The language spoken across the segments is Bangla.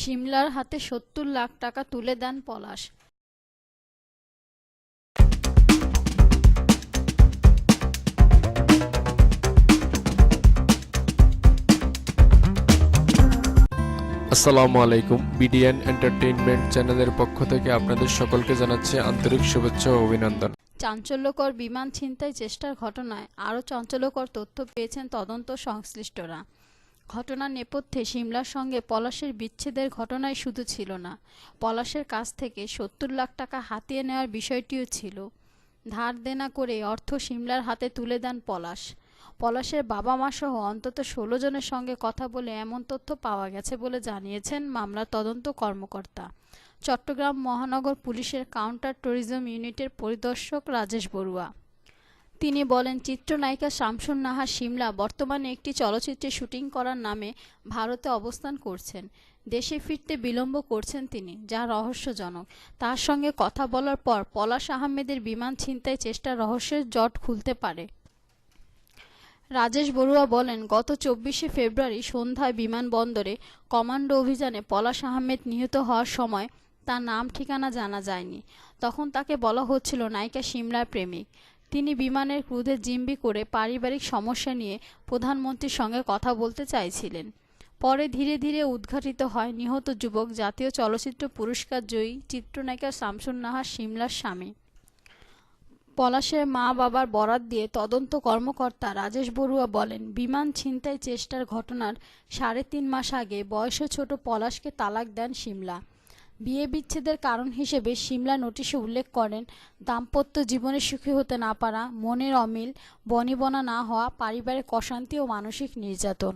সিমলার হাতে সত্তর লাখ টাকা তুলে দেন পলাশ। আসসালামু আলাইকুম। বিডিএন এন্টারটেইনমেন্ট চ্যানেলের পক্ষ থেকে আপনাদের সকলকে জানাচ্ছি আন্তরিক শুভেচ্ছা ও অভিনন্দন। চাঞ্চল্যকর বিমান ছিনতাই চেষ্টার ঘটনায় আরও চাঞ্চল্যকর তথ্য পেয়েছেন তদন্ত সংশ্লিষ্টরা। ঘটনার নেপথ্যে সিমলার সঙ্গে পলাশের বিচ্ছেদের ঘটনাই শুধু ছিল না। পলাশের কাছ থেকে সত্তর লাখ টাকা হাতিয়ে নেওয়ার বিষয়টিও ছিল। ধার দেনা করে অর্থ সিমলার হাতে তুলে দেন পলাশ। পলাশের বাবা মা সহ অন্তত ষোলো জনের সঙ্গে কথা বলে এমন তথ্য পাওয়া গেছে বলে জানিয়েছেন মামলার তদন্ত কর্মকর্তা। চট্টগ্রাম মহানগর পুলিশের কাউন্টার ট্যুরিজম ইউনিটের পরিদর্শক রাজেশ বড়ুয়া। তিনি বলেন, চিত্রনায়িকা শামসুন নাহার সিমলা বর্তমানে একটি চলচ্চিত্রে শুটিং করার নামে ভারতে অবস্থান করছেন। দেশে ফিরতে বিলম্ব করছেন তিনি, যা রহস্যজনক। তার সঙ্গে কথা বলার পর পলাশ আহমেদের বিমান ছিনতাই চেষ্টার রহস্যের জট খুলতে পারে। রাজেশ বড়ুয়া বলেন, গত চব্বিশে ফেব্রুয়ারি সন্ধ্যায় বিমানবন্দরে কমান্ডো অভিযানে পলাশ আহমেদ নিহত হওয়ার সময় তার নাম ঠিকানা জানা যায়নি। তখন তাকে বলা হচ্ছিল নায়িকা সিমলার প্রেমিক। তিনি বিমানের ক্রুধে জিম্বি করে পারিবারিক সমস্যা নিয়ে প্রধানমন্ত্রীর সঙ্গে কথা বলতে চাইছিলেন। পরে ধীরে ধীরে উদ্ঘাটিত হয় নিহত যুবক জাতীয় চলচ্চিত্র পুরস্কার জয়ী চিত্রনায়িকা শামসুন নাহার সিমলার স্বামী। পলাশের মা বাবার বরাত দিয়ে তদন্ত কর্মকর্তা রাজেশ বড়ুয়া বলেন, বিমান ছিনতাই চেষ্টার ঘটনার সাড়ে তিন মাস আগে বয়সে ছোট পলাশকে তালাক দেন সিমলা। বিয়ে বিচ্ছেদের কারণ হিসেবে সিমলা নোটিশে উল্লেখ করেন, দাম্পত্য জীবনে সুখী হতে না পারা, মনের অমিল, বনিবনা না হওয়া, পারিবারিক অশান্তি ও মানসিক নির্যাতন।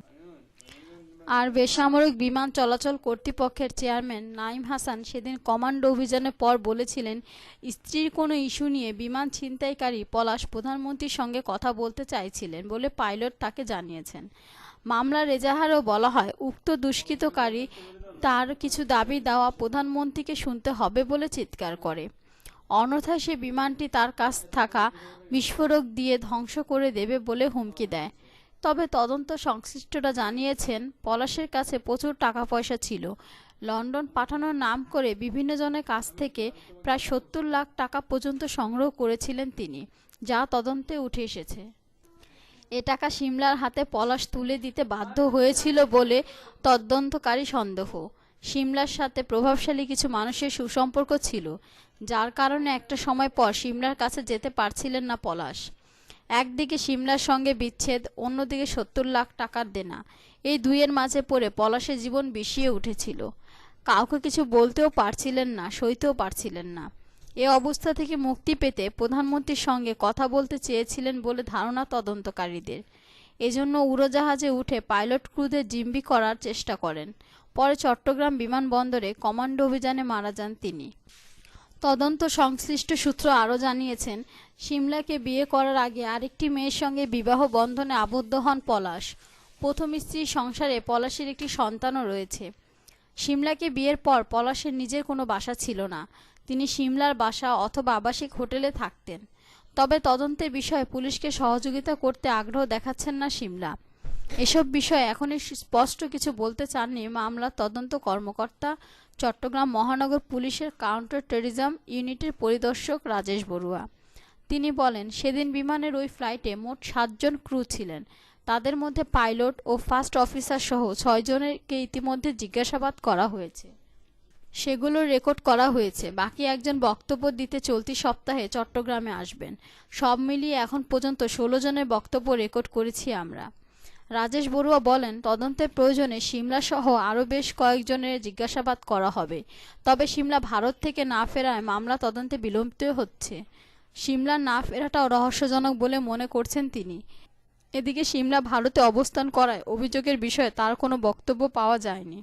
আর বেসামরিক বিমান চলাচল কর্তৃপক্ষের চেয়ারম্যান নাইম হাসান সেদিন কমান্ডো অভিযানের পর বলেছিলেন, স্ত্রীর কোনো ইস্যু নিয়ে বিমান ছিনতাইকারী পলাশ প্রধানমন্ত্রীর সঙ্গে কথা বলতে চাইছিলেন বলে পাইলট তাকে জানিয়েছেন। মামলার এজাহারেও বলা হয়, উক্ত দুষ্কৃতকারী তার কিছু দাবি দেওয়া প্রধানমন্ত্রীকে শুনতে হবে বলে চিৎকার করে। অন্যথায় সে বিমানটি তার কাছ থাকা বিস্ফোরক দিয়ে ধ্বংস করে দেবে বলে হুমকি দেয়। তবে তদন্ত সংশ্লিষ্টরা জানিয়েছেন, পলাশের কাছে প্রচুর টাকা পয়সা ছিল। লন্ডন পাঠানোর নাম করে বিভিন্ন জনের কাছ থেকে প্রায় সত্তর লাখ টাকা পর্যন্ত সংগ্রহ করেছিলেন তিনি, যা তদন্তে উঠে এসেছে। এ টাকা সিমলার হাতে পলাশ তুলে দিতে বাধ্য হয়েছিল বলে তদন্তকারী সন্দেহ। সিমলার সাথে প্রভাবশালী কিছু মানুষের সুসম্পর্ক ছিল, যার কারণে একটা সময় পর সিমলার কাছে যেতে পারছিলেন না পলাশ। একদিকে সিমলার সঙ্গে বিচ্ছেদ, অন্যদিকে সত্তর লাখ টাকার দেনা। এই দুইয়ের মাঝে পড়ে পলাশের জীবন বিষিয়ে উঠেছিল। কাউকে কিছু বলতেও পারছিলেন না, সইতেও পারছিলেন না। এ অবস্থা থেকে মুক্তি পেতে প্রধানমন্ত্রীর সঙ্গে কথা বলতে চেয়েছিলেন বলে ধারণা তদন্তকারীদের। এজন্য উড়োজাহাজে উঠে পাইলট ক্রুদের জিম্বি করার চেষ্টা করেন। পরে চট্টগ্রাম বিমানবন্দরে কমান্ডো অভিযানে মারা যান তিনি। তদন্ত সংশ্লিষ্ট সূত্র আরও জানিয়েছেন, সিমলাকে বিয়ে করার আগে আরেকটি মেয়ের সঙ্গে বিবাহ বন্ধনে আবদ্ধ হন পলাশ। প্রথম স্ত্রীর সংসারে পলাশের একটি সন্তানও রয়েছে। সিমলাকে বিয়ের পর পলাশের নিজের কোনো বাসা ছিল না। তিনি সিমলার বাসা অথবা আবাসিক হোটেলে থাকতেন। তবে তদন্তের বিষয়ে পুলিশকে সহযোগিতা করতে আগ্রহ দেখাচ্ছেন না সিমলা। এসব বিষয়ে এখনই স্পষ্ট কিছু বলতে চাননি মামলার তদন্ত কর্মকর্তা চট্টগ্রাম মহানগর পুলিশের কাউন্টার টেরিজম ইউনিটের পরিদর্শক রাজেশ বড়ুয়া। তিনি বলেন, সেদিন বিমানের ওই ফ্লাইটে মোট সাতজন ক্রু ছিলেন। তাদের মধ্যে পাইলট ও ফার্স্ট অফিসার সহ ছয়জনকে ইতিমধ্যে জিজ্ঞাসাবাদ করা হয়েছে। সেগুলো রেকর্ড করা হয়েছে। বাকি একজন বক্তব্য দিতে চলতি সপ্তাহে চট্টগ্রামে আসবেন। সব মিলিয়ে এখন পর্যন্ত ষোলো জনের বক্তব্য রেকর্ড করেছি আমরা। রাজেশ বড়ুয়া বলেন, তদন্তের প্রয়োজনে সিমলা সহ আরও বেশ কয়েকজনের জিজ্ঞাসাবাদ করা হবে। তবে সিমলা ভারত থেকে না ফেরায় মামলা তদন্তে বিলম্বিত হচ্ছে। সিমলা না ফেরাটাও রহস্যজনক বলে মনে করছেন তিনি। এদিকে সিমলা ভারতে অবস্থান করায় অভিযোগের বিষয়ে তার কোনো বক্তব্য পাওয়া যায়নি।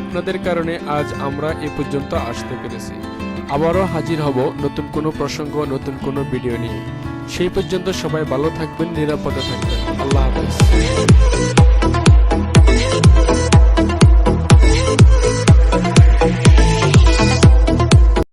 আপনাদের কারণে আজ আমরা এ পর্যন্ত আসতে পেরেছি। আবারও হাজির হব নতুন কোনো প্রসঙ্গ, নতুন কোনো ভিডিও নিয়ে। সেই পর্যন্ত সবাই ভালো থাকবেন, নিরাপদে থাকবেন। আল্লাহ হাফেজ।